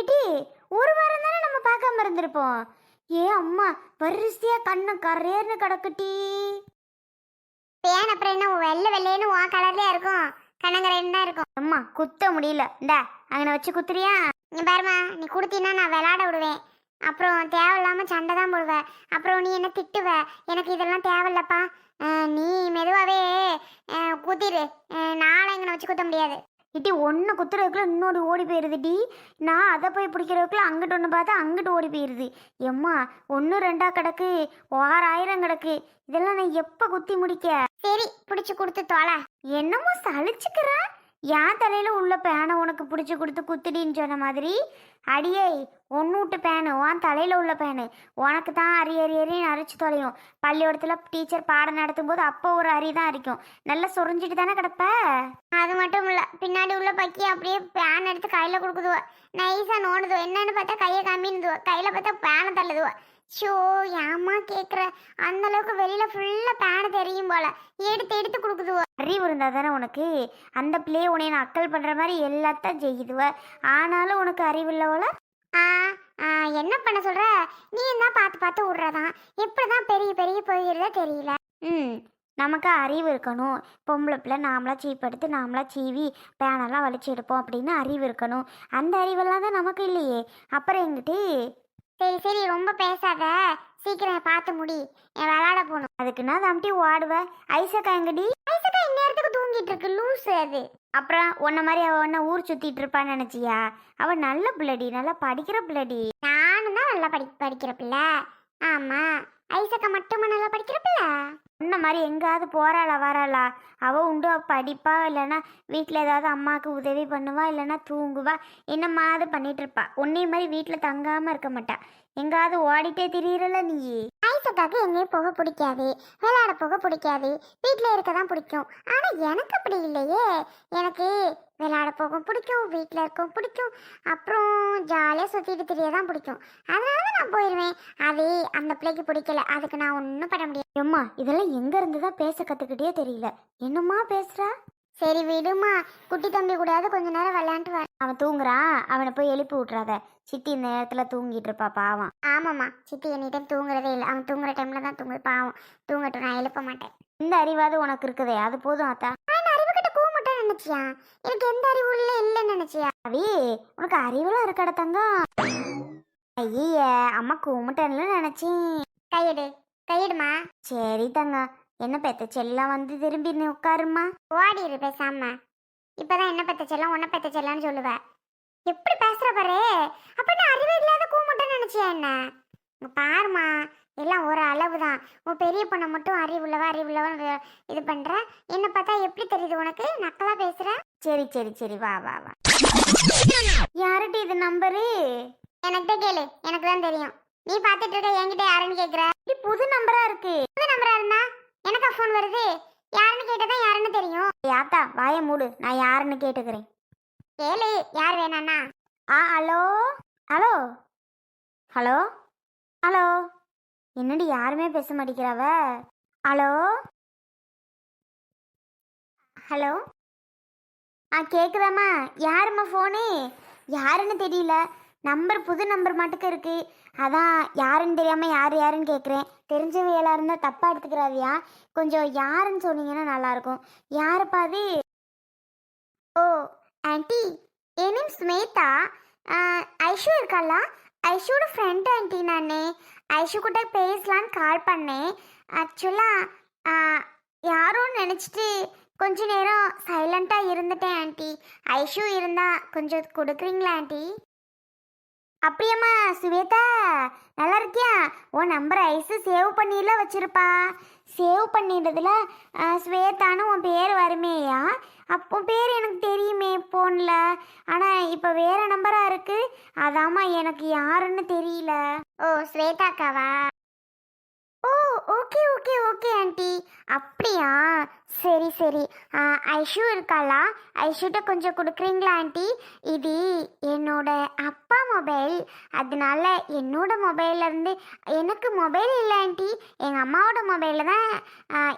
இட்டி ஒரு வாரம் தானே நம்ம பார்க்காம இருந்திருப்போம். ஏ அம்மா வரிசையா கண்ணு கரேர்னு கிடக்குட்டி பேன் அப்புறம் என்ன வெள்ளை வெள்ளைன்னு உன் கலர்லயே இருக்கும். கண்ணங்கரைன்னு தான் இருக்கும். அம்மா குத்த முடியல. இந்தா அங்கன வச்சு குத்துறியா? நீ பாருமா நீ கொடுத்தீன்னா நான் விளையாட விடுவேன். அப்புறம் தேவையில்லாம சண்டை தான் போடுவ. அப்புறம் நீ என்ன திட்டுவ? எனக்கு இதெல்லாம் தேவையில்லப்பா. நீ மெதுவாவே அஹ் குத்திரு. நாளை இங்கே வச்சு குத்த முடியாது. இட்டி ஒன்று குத்துறதுக்குள்ள இன்னொரு ஓடி போயிருதுடி. நான் அதை போய் பிடிக்கிறதுக்குள்ள அங்கிட்டு ஒன்று பார்த்தா அங்கிட்டு ஓடி போயிருது. எம்மா ஒன்று ரெண்டா கிடக்கு ஆறாயிரம் கிடக்கு. இதெல்லாம் நான் எப்போ குத்தி முடிக்க? சரி பிடிச்சி கொடுத்து தொலை. என்னமோ சலிச்சுக்கிற? என் தலையில உள்ள பேனை உனக்கு பிடிச்சி கொடுத்து குத்துடின்னு சொன்ன மாதிரி அடியே ஒன்னூட்டு பேனு உன் தலையில உள்ள பேனு. உனக்கு தான் அரி அரி அரின்னு அரிச்சு தொலையும். பள்ளிக்கூடத்தில் டீச்சர் பாடம் நடத்தும் போது அப்போ ஒரு அரி தான் அரிக்கும். நல்லா சொரிஞ்சிட்டு தானே கிடப்ப? அது மட்டும் இல்ல பின்னாடி உள்ள பக்கி அப்படியே பேன் எடுத்து கையில கொடுக்குதுவோ. நைஸாக நோண்டுதுவோ. என்னன்னு பார்த்தா கையை காமின்னுதுவோ. கையில பார்த்தா பேனை தள்ளுதுவோ. ஷோ ஏமா கேக்குற? அந்த அளவுக்கு வெளியில ஃபுல்லா பேனை தெரியும் போல. எடுத்து எடுத்து கொடுக்குதுவ அறிவு இருந்தால் தானே உனக்கு? அந்த பிள்ளைய உன்னை நான் அக்கல் பண்ணுற மாதிரி எல்லாத்தையும் செய்யுதுவ ஆனாலும் உனக்கு அறிவு இல்லவள ஆ ஆ, என்ன பண்ண சொல்ற? நீ தான் பார்த்து பார்த்து விடுறதான். எப்படிதான் பெரிய பெரிய போயிருந்தா தெரியல. ம் நமக்கு அறிவு இருக்கணும். பொம்பளை பிள்ளை நாமளா சீப்படுத்து நாமளா சீவி பேனெல்லாம் வலிச்சு எடுப்போம் அப்படின்னு அறிவு இருக்கணும். அந்த அறிவெல்லாம் தான் நமக்கு இல்லையே. அப்புறம் எங்கிட்டு? சரி சரி ரொம்ப பேசாத. சீக்கிரம் பார்த்து முடி. என் விளாட போகணும். அதுக்குன்னா தம்பி ஓடுவ. ஐசக்கா எங்கடி? ஐசக்கா இந்நேரத்துக்கு தூங்கிட்டு இருக்கு. லூஸ் அது. அப்புறம் உன்ன மாதிரி அவ ஒன்ன ஊர் சுத்திட்டு இருப்பான்னு நினைச்சியா? அவ நல்ல பிள்ளடி. நல்லா படிக்கிற பிள்ளடி. நானும் தான் நல்லா படி படிக்கிற பிள்ளை. ஆமா. ஐசக்கா மட்டுமா நல்லா படிக்கிற பிள்ளை? முன்ன மாதிரி எங்கேயாவது போகிறாளா வராளா? அவள் உண்டு படிப்பா இல்லைன்னா வீட்டில் ஏதாவது அம்மாவுக்கு உதவி பண்ணுவா இல்லைன்னா தூங்குவா என்னமாவது பண்ணிட்டு இருப்பா. உன்னை மாதிரி வீட்டில் தங்காமல் இருக்க மாட்டா. எங்காவது ஓடிட்டே திரியிறல நீ ஐசக்காக்கு எங்கேயும் போக பிடிக்காது விளையாட போக பிடிக்காது வீட்டில் இருக்க தான் பிடிக்கும். ஆனால் எனக்கு அப்படி இல்லையே. எனக்கு விளையாட போக பிடிக்கும் வீட்டில் இருக்க பிடிக்கும். அப்புறம் ஜாலியாக சுற்றிட்டு தெரிய தான் பிடிக்கும். அதனால தான் நான் போயிடுவேன் அது அந்த பிள்ளைக்கு பிடிக்கல. அதுக்கு நான் ஒன்றும் பண்ண முடியாது. அம்மா இதெல்லாம் எங்கேருந்து தான் பேச கற்றுக்கிட்டே தெரியல. என்னம்மா பேசுகிறா சரி விடுமா. குட்டி தம்பி கூடயாவது கொஞ்ச நேரம் விளையாண்டு வர அவன் தூங்குறான் அவனை போய் எழுப்பி விட்றாத சித்தி இந்த நேரத்துல தூங்கிட்டு இருப்பா பாவம். ஆமாம்மா. சித்தி எனி டைம் தூங்குறதே இல்லை. அவன் தூங்குற டைமில் தான் தூங்குது. பாவம். தூங்கட்டும். நான் எழுப்ப மாட்டேன். இந்த அறிவாது உனக்கு இருக்குதே. அது போதும் அத்தா. அறிவு நினைச்சியா? எனக்கு எந்த அறிவும் இல்லை இல்லைன்னு நினைச்சியா? அவி உனக்கு அறிவுலாம் இருக்கட தங்கம். ஐய அம்மா கும்பிட்டேன்ல நினைச்சேன். கையெடு. கையெடுமா. சரி தங்கம். என்ன பெத்த செல்லாம் வந்து திரும்பி நீ உட்காருமா ஓடிடு பேசாம. இப்பதான் என்ன பெத்த செல்லம் உன்ன பெத்த செல்லம்னு சொல்லுவ. எப்படி பேசுற பாரு? அப்ப நான் அறிவு இல்லாத கூ மட்டும் நினைச்சியா என்ன? பாருமா எல்லாம் ஒரு அளவு தான் உன் பெரிய பொண்ணை மட்டும் அறிவுள்ளவா அறிவுள்ளவா இது பண்ற? என்ன பார்த்தா எப்படி தெரியுது உனக்கு? நக்கலா பேசுற? சரி சரி சரி வா வா வா. யார்கிட்ட இது நம்பரு? எனக்கு கேளு எனக்கு தான் தெரியும். நீ பாத்துட்டு இருக்க என்கிட்ட யாருன்னு கேக்குற? இது புது நம்பரா இருக்கு. புது நம்பரா இருந்தா? எனக்கா ஃபோன் வருது? யாருன்னு கேட்டதான் யாருன்னு தெரியும். யாத்தா வாய மூடு. நான் யாருன்னு கேட்டுக்கிறேன். கேளு யார் வேணாண்ணா ஆ ஹலோ? ஹலோ? ஹலோ? ஹலோ? என்னடி யாருமே பேச மாட்டேங்கிறாவ? ஹலோ? ஹலோ? ஆ கேக்குதாம்மா? யாரும்மா ஃபோனு யாருன்னு தெரியல. நம்பர் புது நம்பர் மட்டுக்கு இருக்கு. அதான் யாருன்னு தெரியாமல் யார் யாருன்னு கேட்குறேன் தெரிஞ்சவையெல்லாம் இருந்தால் தப்பாக எடுத்துக்கிறாதியா? கொஞ்சம் யாருன்னு சொன்னீங்கன்னா நல்லாயிருக்கும் யாருப்பா அது? ஓ ஆண்டி. என் நேம் ஸ்மேதா ஐஷு இருக்காளா? ஐஷோட ஃப்ரெண்ட் ஆண்டி நான். ஐஷு கூட பேசலான்னு கால் பண்ணேன். ஆக்சுவலாக யாரும் நினச்சிட்டு கொஞ்ச நேரம் சைலண்ட்டாக இருந்துட்டேன் ஆண்டி. ஐஷு இருந்தால் கொஞ்சம் கொடுக்குறீங்களா ஆண்டி? அப்படியாம்மா சுவேதா நல்லா இருக்கியா? உன் நம்பர் ஐஸு சேவ் பண்ணிலாம் வச்சிருப்பா. சேவ் பண்ணிடுறதுல ஸ்வேதான்னு உன் பேர் வருமேயா? அப்போ பேர் எனக்கு தெரியுமே ஃபோனில் ஆனால் இப்போ வேறு நம்பராக இருக்குது அதாம்மா எனக்கு யாருன்னு தெரியல. ஓ ஸ்வேதாக்காவா ஓ ஓகே ஓகே ஓகே ஆண்டி. அப்படியா? சரி சரி. ஐஷு இருக்காளா? ஐஷுட்ட கொஞ்சம் கொடுக்குறீங்களா ஆண்டி? இது என்னோட அப்பா மொபைல். அதனால என்னோட மொபைல்லேருந்து எனக்கு மொபைல் இல்லை ஆண்டி. எங்கள் அம்மாவோட மொபைலில் தான்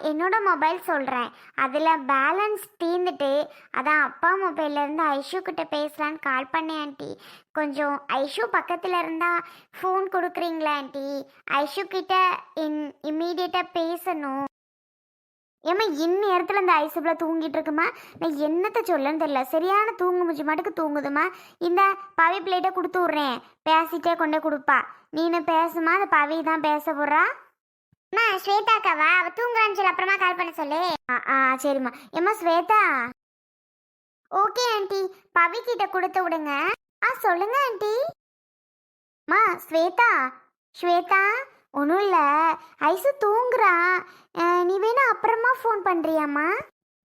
என்னோட மொபைல் சொல்கிறேன் அதில் பேலன்ஸ் தீர்ந்துட்டு அதான் அப்பா மொபைல்லேருந்து ஐஷு கிட்ட பேசலான்னு கால் பண்ணேன் ஆண்டி. கொஞ்சம் ஐஷு பக்கத்தில் இருந்தால் ஃபோன் கொடுக்குறீங்களா ஆண்டி? ஐஷு கிட்ட இன் இம்மீடியட்டாக பேசணும். ஏம்மா இந்நேரத்தில் இந்த ஐசுபில் தூங்கிட்டு இருக்குமா? நான் என்னத்த சொல்லன்னு தெரியல. சரியான தூங்கு முச்சி மாட்டுக்கு தூங்குதுமா இந்த பவி பிளேட்டை கொடுத்து விட்றேன். பேசிட்டே கொண்டே கொடுப்பா. நீனு பேசுமா அந்த பவி தான் பேச போடுறா அம்மா ஸ்வேதாக்காவா அவ தூங்குறான்னு சொல்லி அப்புறமா கால் பண்ண சொல்லு. ஆ ஆ சரிம்மா. ஏம்மா ஸ்வேதா? Okay aunty. பவி கிட்ட கொடுத்து விடுங்க. ஆ சொல்லுங்க ஆண்டி. மா ஸ்வேதா? ஸ்வேதா? ஒன்றும் இல்லை. ஐசு தூங்குறா நீ வேணா அப்புறமா ஃபோன் பண்ணுறியாம்மா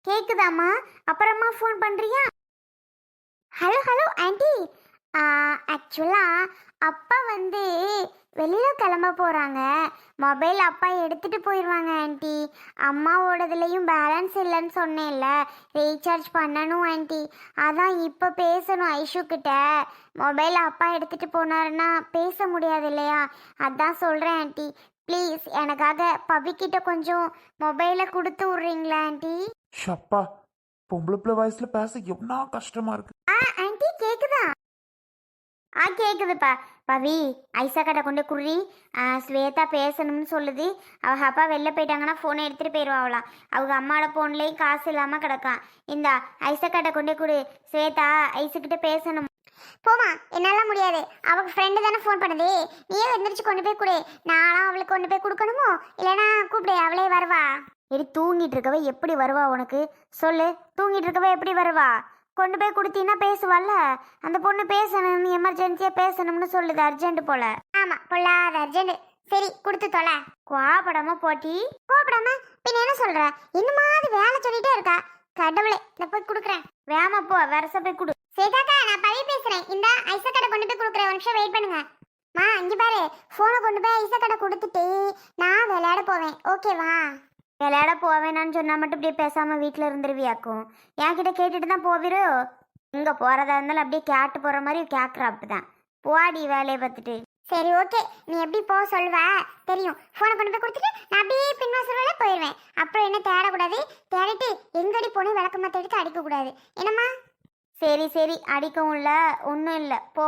கேக்குதாம்மா? அப்புறமா ஃபோன் பண்ணுறியா ஹலோ ஹலோ ஆண்டி ஆக்சுவலாக அப்பா வந்து வெளியில் கிளம்ப போகிறாங்க மொபைல் அப்பா எடுத்துகிட்டு போயிடுவாங்க ஆண்டி அம்மாவோடதுலேயும் பேலன்ஸ் இல்லைன்னு சொன்னேன்ல. ரீசார்ஜ் பண்ணணும் ஆண்டி அதான் இப்போ பேசணும் ஐஷு கிட்ட. மொபைல் அப்பா எடுத்துகிட்டு போனாருன்னா பேச முடியாது இல்லையா? அதான் சொல்கிறேன் ஆண்டி ப்ளீஸ் எனக்காக பபிக்கிட்ட கொஞ்சம் மொபைலை கொடுத்து விட்றீங்களா ஆண்டி ஷப்பா பொம்பளை பிள்ளை வயசுல பேச எவ்வளோ கஷ்டமா இருக்கு. ஆ ஆண்டி கேக்குதா? ஆ கேட்குதுப்பா பவி ஐசா கடை கொண்டு குர்ரி ஸ்வேதா பேசணும்னு சொல்லுது. அவள் அப்பா வெளில போயிட்டாங்கன்னா ஃபோனை எடுத்துகிட்டு போயிடுவாங்களாம் அவங்க அம்மாவோட ஃபோன்லேயும் காசு இல்லாமல் கிடக்கான். இந்தா ஐசா கடை கொண்டு கொடு. ஸ்வேதா ஐசுக்கிட்ட பேசணும். போமா என்னால முடியாது. அவள் ஃப்ரெண்டு தானே ஃபோன் பண்ணுது. நீயே எந்திரிச்சு கொண்டு போய் கொடு. நானும் அவளுக்கு கொண்டு போய் கொடுக்கணுமோ? இல்லைனா கூப்பிடு அவளே வருவா. எடி தூங்கிட்டு இருக்கவ எப்படி வருவா உனக்கு? சொல்லு தூங்கிட்டு இருக்கவ எப்படி வருவா? கொண்டு போய் கொடுத்தீங்கன்னா பேசுவாள்ல? அந்த பொண்ணு பேசணும் எமர்ஜென்சியாக பேசணும்னு சொல்லுது அர்ஜென்ட் போல. ஆமா பொல்லாத அர்ஜென்ட் சரி கொடுத்து தொலை. கோபடாம போட்டி. கோபடாம பின்ன என்ன சொல்ற? இன்னுமாவது வேலை சொல்லிட்டே இருக்கா? கடவுளே நான் போய் கொடுக்குறேன். வேமா போ வரச போய் கொடு. சேதாக்கா நான் பவி பேசுறேன். இந்த ஐசா கடை கொண்டு போய் கொடுக்குறேன். ஒரு நிமிஷம் வெயிட் பண்ணுங்க. மா இங்க பாரு. போனை கொண்டு போய் ஐசா கடை கொடுத்துட்டு நான் விளையாட போவேன். ஓகேவா விளையாட போவேணான்னு சொன்னா மட்டும் இப்படியே பேசாம வீட்டில் இருந்துருவியாக்கும். என்கிட்ட கேட்டுட்டு தான் போவிரோ. இங்க போறதா இருந்தாலும் அப்படியே கேட்டு போற மாதிரி கேட்குறா அப்படிதான். போடி வேலையை பார்த்துட்டு. சரி ஓகே. நீ எப்படி போக சொல்வ? தெரியும். ஃபோனை கொண்டு போய் கொடுத்துட்டு நான் அப்படியே பின்வாசல் போயிடுவேன் அப்புறம் என்ன தேடக்கூடாது? தேடிட்டு எங்கடி விளக்க விளக்கமா எடுத்து அடிக்கக்கூடாது. என்னம்மா? சரி சரி. அடிக்கவும் இல்லை. ஒன்றும் இல்லை. போ.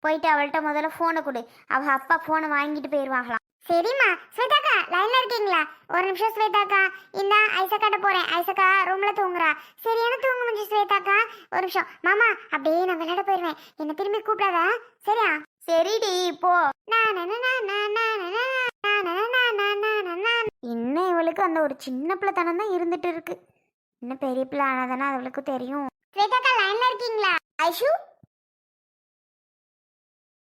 போயிட்டு அவள்கிட்ட முதல்ல ஃபோனை கொடு. அவ அப்பா ஃபோனை வாங்கிட்டு போயிடுவாங்களாம் சரிம்மா ஸ்வேதாக்கா லைன்ல இருக்கீங்களா ஒரு நிமிஷம் ஸ்வேதாக்கா இந்த ஐசக்காட்ட போறேன் ஐசக்கா ரூம்ல தூங்குறா சரி என்ன தூங்க முடிஞ்சு ஸ்வேதாக்கா ஒரு நிமிஷம் மாமா அப்படியே நான் விளையாட போயிருவேன் என்ன திரும்பி கூப்பிடாதா சரியா சரிடி இப்போ இன்னும் இவளுக்கு அந்த ஒரு சின்ன பிள்ளைத்தனம் தான் இருந்துட்டு இருக்கு இன்னும் பெரிய பிள்ளை ஆனாதானே அவளுக்கு தெரியும் ஸ்வேதாக்கா லைன்ல இருக்கீங்களா ஐஷு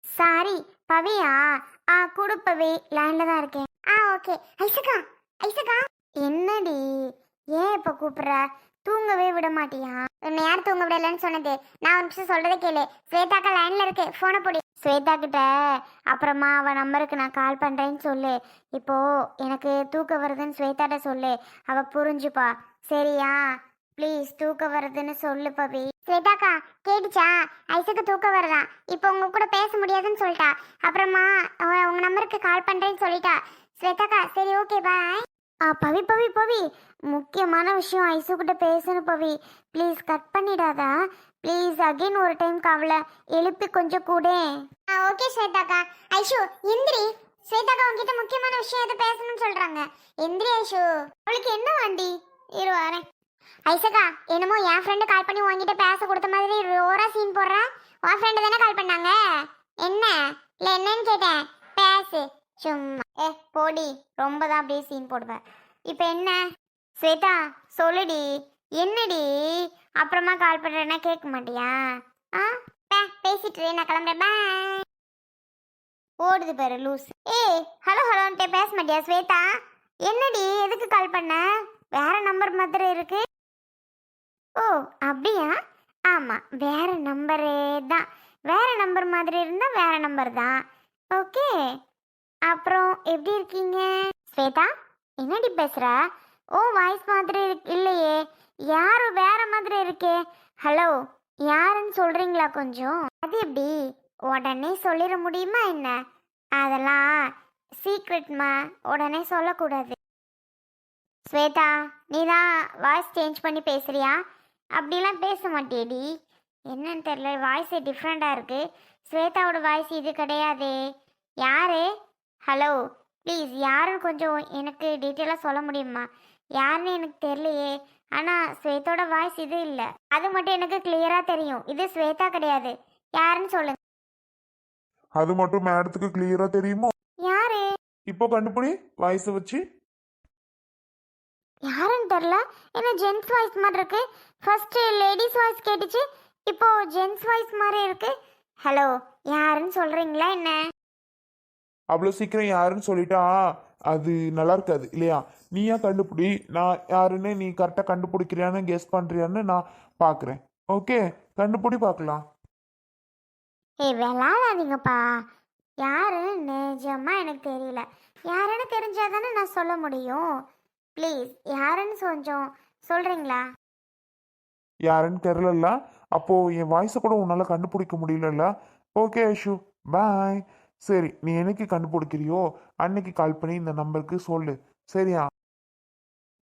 சாரி பவியா ஆ குடு பவி லைன்ல தான் இருக்கேன். ஆ ஓகே ஐசகா ஐசகா என்னடி? ஏன் இப்ப கூப்பிடுற? தூங்கவே விட மாட்டியா? உன்னை யார் தூங்க விடலன்னு சொன்னது? நான் ஒரு நிமிஷம் சொல்றதை கேளு. ஸ்வேதாக்கா லைன்ல இருக்கு. போனை போடி. ஸ்வேதா கிட்ட அப்புறமா அவ நம்பருக்கு நான் கால் பண்றேன்னு சொல்லு. இப்போ எனக்கு தூக்கம் வருதுன்னு ஸ்வேதாட்ட சொல்லு. அவ புரிஞ்சுப்பா. சரியா? ப்ளீஸ் தூக்க வருதுன்னு சொல்லு பவி. ஸ்வேதாக்கா கேட்டுச்சா? ஐசக்கு தூக்கம் வருதா? இப்போ உங்க கூட பேச முடியாதுன்னு சொல்லிட்டா. அப்புறமா உங்க நம்பருக்கு கால் பண்றேன்னு சொல்லிட்டா. ஸ்வேதாக்கா சரி ஓகே பாய் ஆ பவி பவி பவி. முக்கியமான விஷயம் ஐசு கிட்ட பேசணும் பவி. ப்ளீஸ் கட் பண்ணிடாதா. ப்ளீஸ் அகைன் ஒரு டைம் அவளை எழுப்பி கொஞ்சம் கூட. ஆ ஓகே ஸ்வேதாக்கா. ஐஷு எந்திரி ஸ்வேதாக்கா உங்ககிட்ட முக்கியமான விஷயம் எது பேசணும்னு சொல்றாங்க? எந்திரி ஐஷு அவளுக்கு என்ன வண்டி? இரு வரேன். ஐசக்கா என்னமோ என் ஃப்ரெண்டு கால் பண்ணி உங்ககிட்ட பேச கொடுத்த மாதிரி ரோரா சீன் போடுறான் உன் ஃப்ரெண்டு தானே கால் பண்ணாங்க? என்ன? இல்லை என்னன்னு கேட்டேன். பேசு. சும்மா. ஏ போடி. ரொம்ப தான் அப்படியே சீன் போடுவேன் இப்போ என்ன? ஸ்வேதா சொல்லுடி. என்னடி? அப்புறமா கால் பண்ணுறேன்னா கேட்க மாட்டியா? ஆ பே, பேசிட்டு நான் கிளம்புறேன். பாய் ஓடுது பாரு லூஸ் ஏய் ஹலோ ஹலோன்ட்டே பேச மாட்டியா ஸ்வேதா? என்னடி எதுக்கு கால் பண்ண? வேற நம்பர் மாதிரி இருக்கு. ஓ அப்படியா? ஆமாம் வேற நம்பரே தான். வேற நம்பர் மாதிரி இருந்தால் வேற நம்பர் தான். ஓகே. அப்புறம் எப்படி இருக்கீங்க? ஸ்வேதா என்னடி பேசுகிற ஓ வாய்ஸ் மாதிரி இல்லையே. யாரும் வேற மாதிரி இருக்கே? ஹலோ யாருன்னு சொல்கிறீங்களா கொஞ்சம்? அது எப்படி? உடனே சொல்லிட முடியுமா என்ன? அதெல்லாம் சீக்ரெட்மா உடனே சொல்லக்கூடாது. ஸ்வேதா நீ தான் வாய்ஸ் சேஞ்ச் பண்ணி பேசுறியா? அப்படிலாம் பேச மாட்டியேடி என்னன்னு தெரியல வாய்ஸே டிஃப்ரெண்ட்டாக இருக்கு. ஸ்வேதாவோட வாய்ஸ் இது கிடையாதே. யாரு? ஹலோ ப்ளீஸ் யாருன்னு கொஞ்சம் எனக்கு டீட்டெயிலாக சொல்ல முடியுமா? யாருன்னு எனக்கு தெரியலையே. ஆனால் ஸ்வேதோட வாய்ஸ் இது இல்லை. அது மட்டும் எனக்கு கிளியராக தெரியும். இது ஸ்வேதா கிடையாது. யாருன்னு சொல்லுங்க அது மட்டும் மேடத்துக்கு கிளியரா தெரியுமோ? யாரு? இப்போ கண்டுபிடி வயசை வச்சு. யாருன்னு தெரில என்ன ஜென்ஸ் வாய்ஸ் மாதிரி இருக்கு. ஃபர்ஸ்ட் லேடிஸ் வாய்ஸ் கேட்டுச்சு. இப்போ ஜென்ஸ் வாய்ஸ் மாதிரி இருக்கு. ஹலோ யாருன்னு சொல்றீங்களா என்ன? அவ்வளோ சீக்கிரம் யாருன்னு சொல்லிட்டா அது நல்லா இருக்காது இல்லையா? நீயா கண்டுபிடி? நான் யாருன்னு நீ கரெக்டாக கண்டுபிடிக்கிறியான்னு கெஸ் பண்ணுறியான்னு நான் பார்க்குறேன் ஓகே கண்டுபிடி பார்க்கலாம் ஏய் விளாடாதீங்கப்பா யாரு நிஜமா எனக்கு தெரியல. யாருன்னு தெரிஞ்சாதானே நான் சொல்ல முடியும். ப்ளீஸ் யாருன்னு கொஞ்சம் சொல்றீங்களா? யாருன்னு தெரிலல்ல அப்போது என் வாய்ஸை கூட உன்னால் கண்டுபிடிக்க முடியலல்ல. ஓகே ஐஷு பாய் சரி நீ என்னைக்கு கண்டுபிடிக்கிறியோ அன்னைக்கு கால் பண்ணி இந்த நம்பருக்கு சொல்லு. சரியா?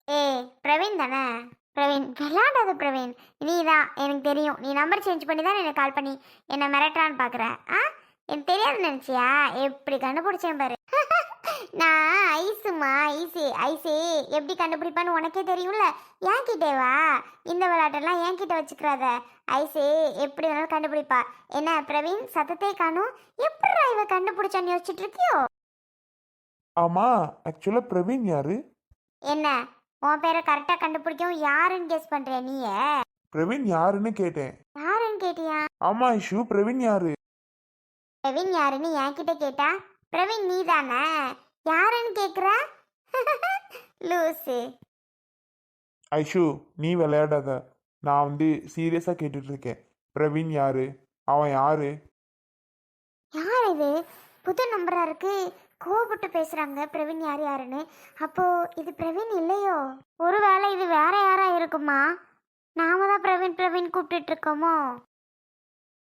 ஏய் பிரவீன் தானே? பிரவீன் விளாடாத பிரவீன். நீ தான் எனக்கு தெரியும். நீ நம்பர் சேஞ்ச் பண்ணி தான் எனக்கு கால் பண்ணி என்னை மிரட்டுறான்னு பார்க்குற ஆ? எனக்கு தெரியாது நினச்சியா? எப்படி கண்டுபிடிச்சேன் பாரு. நான் ஐஸுமா ஐஸு ஐஸு. எப்படி கண்டுபிடிப்பான்னு உனக்கே தெரியும்ல? என்கிட்டே வா. இந்த விளையாட்டெல்லாம் என்கிட்ட வச்சுக்கிறாத. ஐஸு எப்படி வேணாலும் கண்டுபிடிப்பா. என்ன பிரவீன் சத்தத்தை காணும். எப்படிடா இவ கண்டுபிடிச்சான்னு யோசிச்சுட்டு இருக்கியோ? ஆமாம் ஆக்சுவலாக பிரவீன் யாரு? என்ன உன் பேரை கரெக்டாக கண்டுபிடிக்கவும் யாருன்னு கெஸ் பண்ணுறிய நீயே? பிரவீன் யாருன்னு கேட்டேன். யாருன்னு கேட்டியா? ஆமா ஐஷு பிரவீன் யாரு? பிரவீன் யாருன்னு என்கிட்ட கேட்டா? பிரவீன் நீ தானே யாருன்னு கேட்குற லூசு. ஐஷு நீ விளையாடாத. நான் வந்து சீரியஸாக கேட்டுட்டு இருக்கேன் பிரவீன் யாரு? அவன் யாரு? யார் இது? புது நம்பரா இருக்கு. கோவப்பட்டு பேசுறாங்க. பிரவீன் யார் யாருன்னு. அப்போ இது பிரவீன் இல்லையோ? ஒருவேளை இது வேற யாரா இருக்குமா? நாம தான் பிரவீன் பிரவீன் கூப்பிட்டுட்டு இருக்கோமோ